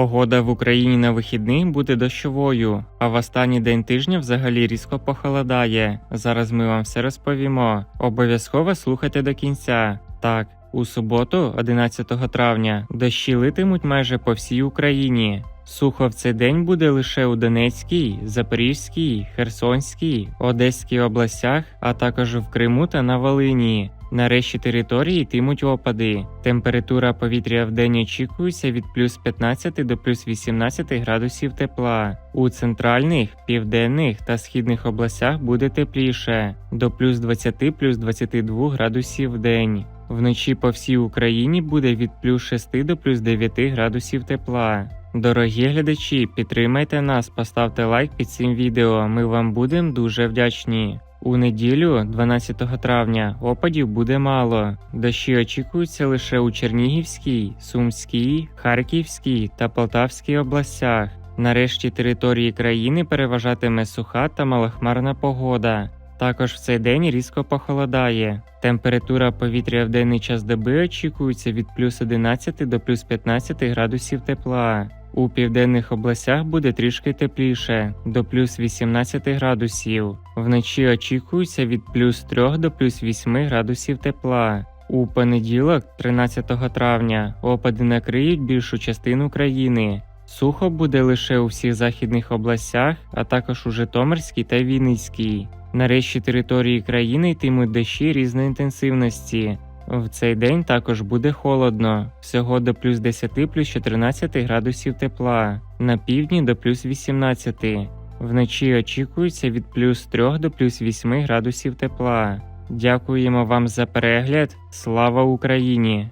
Погода в Україні на вихідний буде дощовою, а в останній день тижня взагалі різко похолодає. Зараз ми вам все розповімо. Обов'язково слухайте до кінця. Так, у суботу, 11 травня, дощі литимуть майже по всій Україні. Сухо в цей день буде лише у Донецькій, Запорізькій, Херсонській, Одеській областях, а також в Криму та на Волині. На решті території йтимуть опади. Температура повітря в день очікується від плюс 15 до плюс 18 градусів тепла. У центральних, південних та східних областях буде тепліше до плюс 20 плюс 22 градусів в день. Вночі по всій Україні буде від плюс 6 до плюс 9 градусів тепла. Дорогі глядачі, підтримайте нас, поставте лайк під цим відео. Ми вам будемо дуже вдячні. У неділю, 12 травня, опадів буде мало. Дощі очікуються лише у Чернігівській, Сумській, Харківській та Полтавській областях. Нарешті території країни переважатиме суха та малохмарна погода. Також в цей день різко похолодає. Температура повітря в денний час доби очікується від плюс 11 до плюс 15 градусів тепла. У південних областях буде трішки тепліше до плюс 18 градусів. Вночі очікується від плюс 3 до плюс 8 градусів тепла. У понеділок, 13 травня, опади накриють більшу частину країни. Сухо буде лише у всіх західних областях, а також у Житомирській та Вінницькій. Нарешті території країни йтимуть дощі різної інтенсивності. В цей день також буде холодно, всього до плюс 10 плюс 14 градусів тепла, на півдні до плюс 18. Вночі очікується від плюс 3 до плюс 8 градусів тепла. Дякуємо вам за перегляд. Слава Україні!